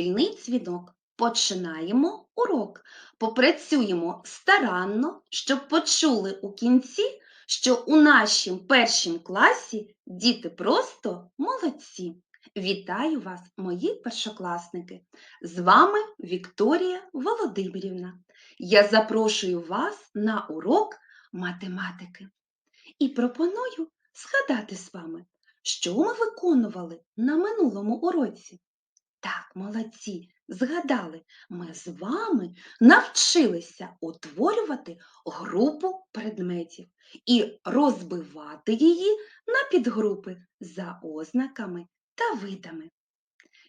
Шкільний дзвінок. Починаємо урок. Попрацюємо старанно, щоб почули у кінці, що у нашім першім класі діти просто молодці. Вітаю вас, мої першокласники! З вами Вікторія Володимирівна. Я запрошую вас на урок математики і пропоную згадати з вами, що ми виконували на минулому уроці. Так, молодці, згадали, ми з вами навчилися утворювати групу предметів і розбивати її на підгрупи за ознаками та видами.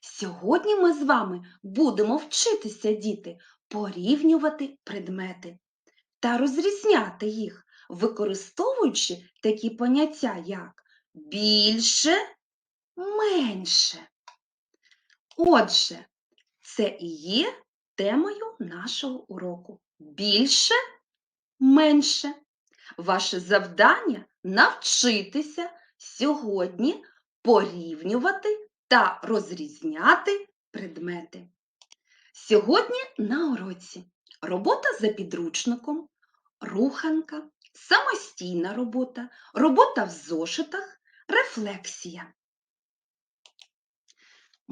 Сьогодні ми з вами будемо вчитися, діти, порівнювати предмети та розрізняти їх, використовуючи такі поняття, як більше, менше. Отже, це і є темою нашого уроку. Більше, менше. Ваше завдання навчитися сьогодні порівнювати та розрізняти предмети. Сьогодні на уроці робота за підручником, руханка, самостійна робота, робота в зошитах, рефлексія.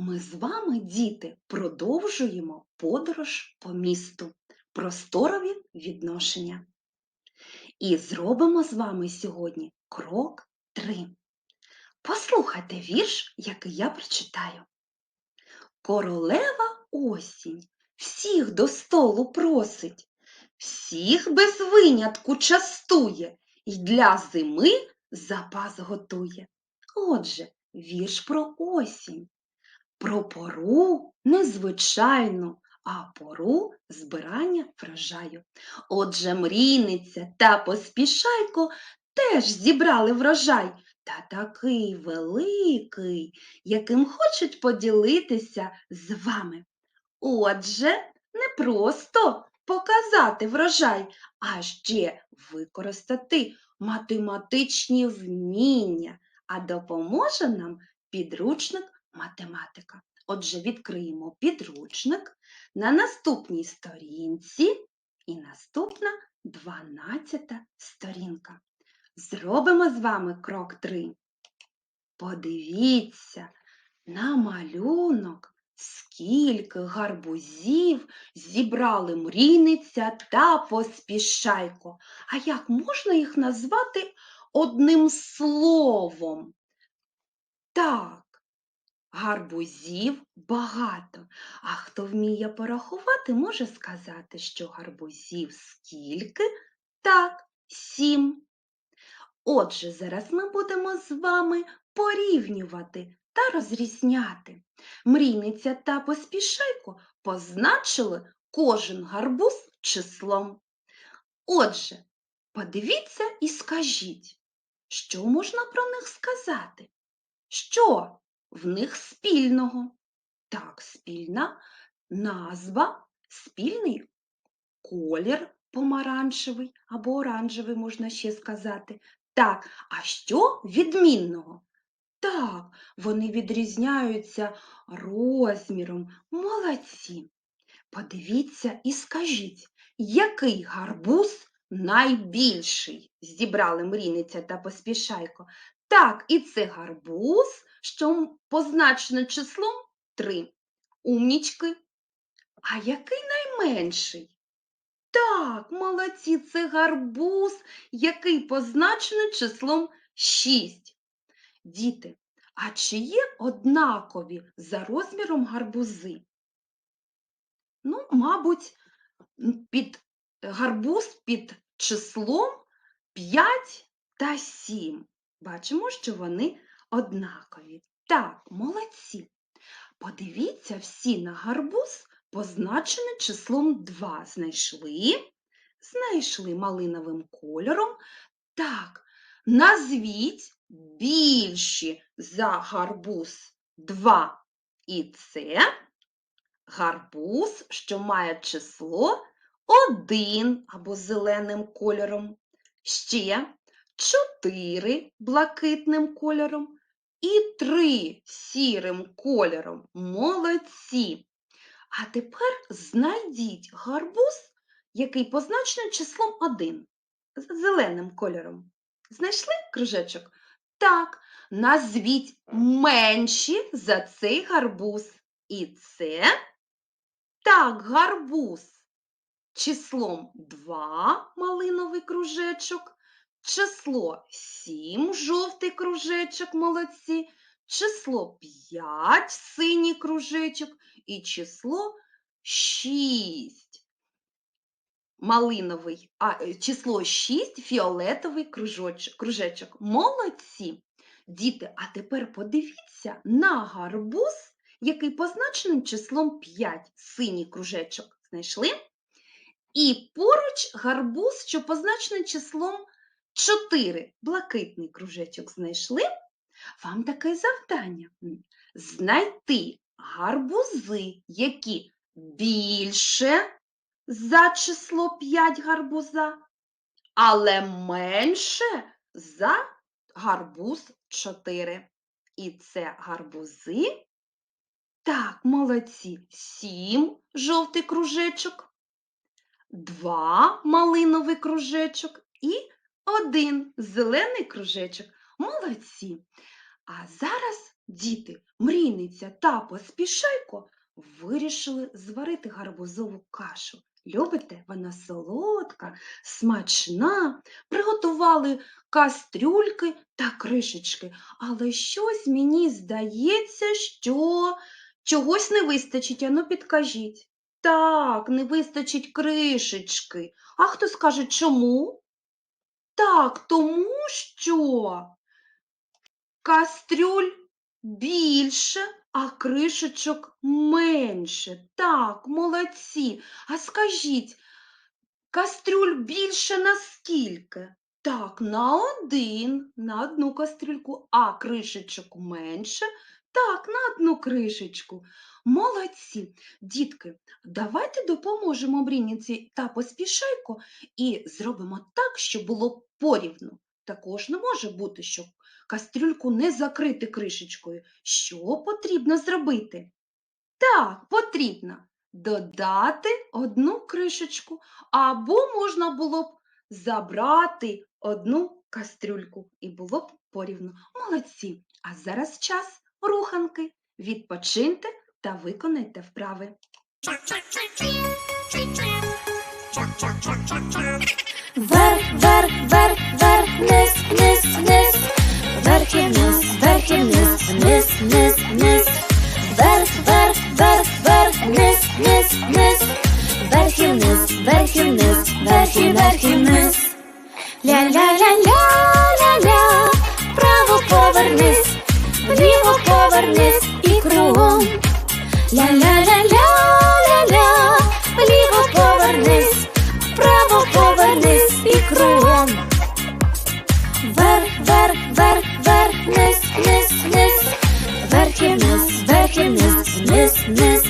Ми з вами, діти, продовжуємо подорож по місту, просторові відношення. І зробимо з вами сьогодні крок 3. Послухайте вірш, який я прочитаю. Королева осінь всіх до столу просить, всіх без винятку частує і для зими запас готує. Отже, вірш про осінь про пору незвичайну, а пору збирання врожаю. Отже, мрійниця та поспішайко теж зібрали врожай, та такий великий, яким хочуть поділитися з вами. Отже, не просто показати врожай, а ще використати математичні вміння, а допоможе нам підручник математика. Отже, відкриємо підручник на наступній сторінці і наступна 12 сторінка. Зробимо з вами крок 3. Подивіться на малюнок, скільки гарбузів зібрали мрійниця та поспішайко. А як можна їх назвати одним словом? Так, Гарбузів багато. А хто вміє порахувати, може сказати, що гарбузів скільки? Так, сім. Отже, зараз ми будемо з вами порівнювати та розрізняти. Мрійниця та поспішайко позначили кожен гарбуз числом. Отже, подивіться і скажіть, що можна про них сказати? Що в них спільного. Так, спільна назва, спільний колір помаранчевий або оранжевий, можна ще сказати. Так, а що відмінного? Так, вони відрізняються розміром. Молодці. Подивіться і скажіть, який гарбуз найбільший? Зібрали мрійниця та поспішайко. Так, і це гарбуз що позначено числом 3. Умнічки. А який найменший? Так, молодці, це гарбуз, який позначено числом 6. Діти, а чи є однакові за розміром гарбузи? Ну, мабуть, під гарбуз під числом 5 та 7. Бачимо, що вони однакові. Так, молодці. Подивіться всі на гарбуз, позначений числом 2. Знайшли, знайшли малиновим кольором. Так, назвіть більші за гарбуз 2. І це гарбуз, що має число 1 або зеленим кольором. Ще 4 блакитним кольором і три сірим кольором. Молодці. А тепер знайдіть гарбуз, який позначений числом 1 зеленим кольором. Знайшли кружечок? Так, назвіть менші за цей гарбуз. І це так, гарбуз. Числом 2 малиновий кружечок, число 7 жовтий кружечок, молодці, число 5 синій кружечок і число 6 малиновий, а е, число 6 фіолетовий кружоч- кружечок. Молодці! Діти, а тепер подивіться на гарбуз, який позначений числом 5 синій кружечок. Знайшли? І поруч гарбуз, що позначений числом 4 блакитний кружечок. Знайшли? Вам таке завдання знайти гарбузи, які більше за число 5 гарбуза, але менше за гарбуз 4. І це гарбузи. Так, молодці. 7 жовтий кружечок, 2 малиновий кружечок і один зелений кружечок. Молодці. А зараз діти, мрійниця та поспішайко вирішили зварити гарбузову кашу. Любите? Вона солодка, смачна. Приготували кастрюльки та кришечки. Але щось мені здається, що чогось не вистачить. Ану, підкажіть. Так, не вистачить кришечки. А хто скаже чому? Так, тому що кастрюль більше, а кришечок менше. Так, молодці. А скажіть, кастрюль більше на скільки? Так, на один, на одну кастрюльку, а кришечок менше. Так, на кришечку. Молодці. Дітки, давайте допоможемо Брініці та поспішайко і зробимо так, щоб було порівну. Також не може бути, щоб кастрюльку не закрити кришечкою. Що потрібно зробити? Так, потрібно додати одну кришечку, або можна було б забрати одну кастрюльку і було б порівну. Молодці! А зараз час руханки. Відпочиньте та виконайте вправи. Вверх, вверх, вверх, вверх, вниз, вниз, вниз. Вверх і вниз, вверх і вниз, вниз, вниз, вниз. Вверх, вверх, вверх, вверх, вниз, вниз, вниз. Вверх і вниз, вверх і вниз, вверх і вниз. Ля-ля-ля-ля-ля-ля. Вправо повернись, вліво повернись. Ля-ля-ля-ля-ля-ля. Вліво повернись, вправо повернись і кругом. Вверх, вверх, вверх, вверх, вниз, вниз, вниз. Вверх і вниз, вверх і вниз, вниз, вниз,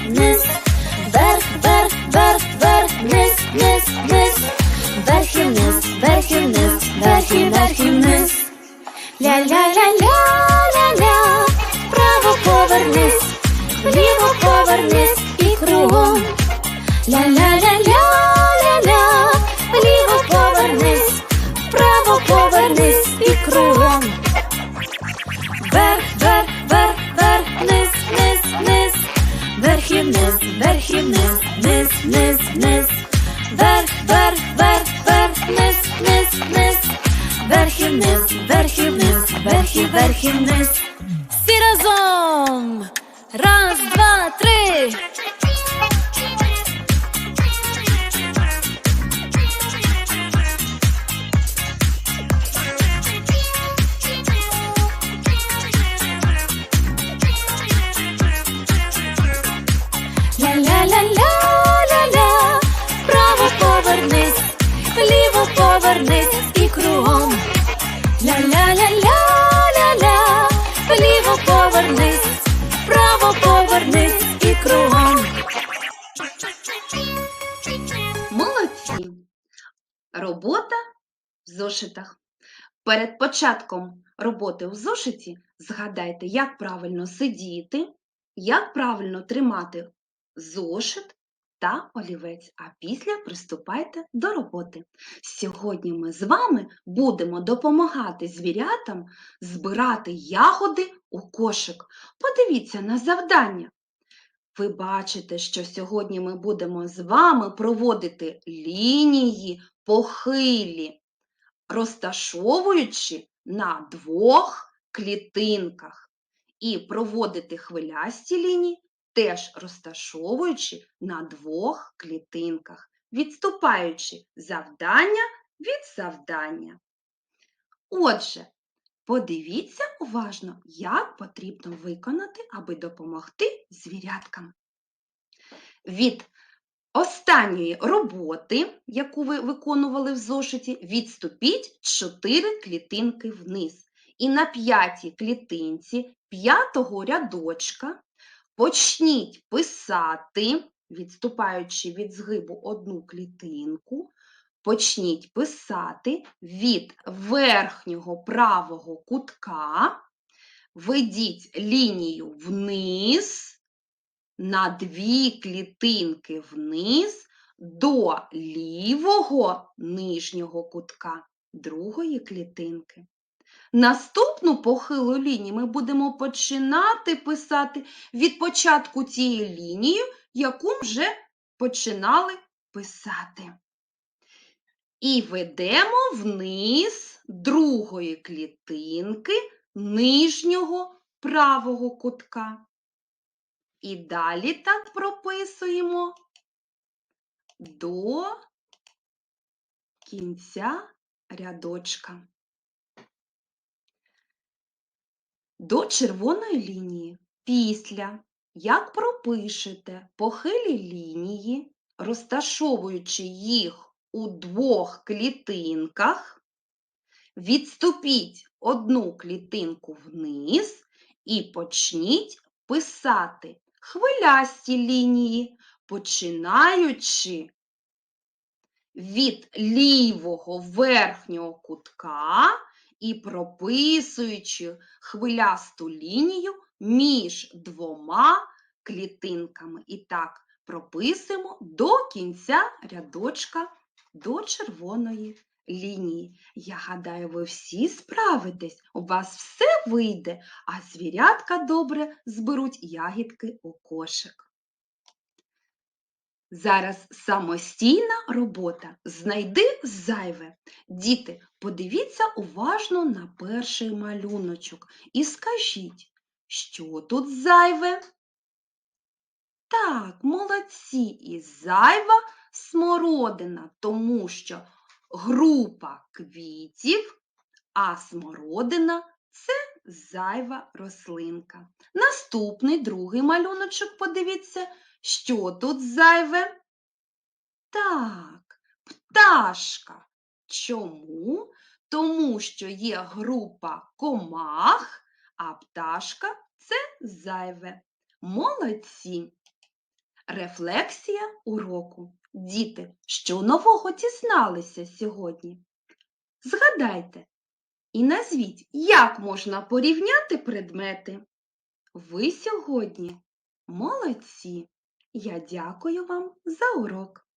і вниз, вверх і вниз, вниз, вниз, вниз, вверх, вверх, вверх, вверх, вниз, вниз, вниз, вверх і вниз, вверх і вниз, вверх і вверх і вниз. В зошитах. Перед початком роботи у зошиті Згадайте, як правильно сидіти, як правильно тримати зошит та олівець, а після приступайте до роботи. Сьогодні ми з вами будемо допомагати звірятам збирати ягоди у кошик. Подивіться на завдання. Ви бачите, що сьогодні ми будемо з вами проводити лінії похилі, розташовуючи на двох клітинках, і проводити хвилясті лінії, теж розташовуючи на двох клітинках, відступаючи завдання від завдання. Отже, подивіться уважно, як потрібно виконати, аби допомогти звіряткам. Від останньої роботи, яку ви виконували в зошиті, відступіть 4 клітинки вниз. І на п'ятій клітинці п'ятого рядочка почніть писати, відступаючи від згибу одну клітинку, почніть писати від верхнього правого кутка, ведіть лінію вниз, на дві клітинки вниз до лівого нижнього кутка другої клітинки. Наступну похилу лінію ми будемо починати писати від початку цієї лінії, яку вже починали писати. І ведемо вниз другої клітинки нижнього правого кутка. І далі так прописуємо до кінця рядочка. До червоної лінії. Після, як пропишете похилі лінії, розташовуючи їх у двох клітинках, відступіть одну клітинку вниз і почніть писати хвилясті лінії, починаючи від лівого верхнього кутка і прописуючи хвилясту лінію між двома клітинками. І так прописуємо до кінця рядочка до червоної лінії. Я гадаю, ви всі справитесь, у вас все вийде, а звірятка добре зберуть ягідки у кошик. Зараз самостійна робота. Знайди зайве. Діти, подивіться уважно на перший малюночок і скажіть, що тут зайве? Так, молодці, і зайва смородина, тому що група квітів, а смородина це зайва рослинка. Наступний другий малюночок, подивіться, що тут зайве? Так, пташка. Чому? Тому що є група комах, а пташка це зайве. Молодці. Рефлексія уроку. Діти, що нового дізналися сьогодні? Згадайте і назвіть, як можна порівняти предмети. Ви сьогодні молодці. Я дякую вам за урок.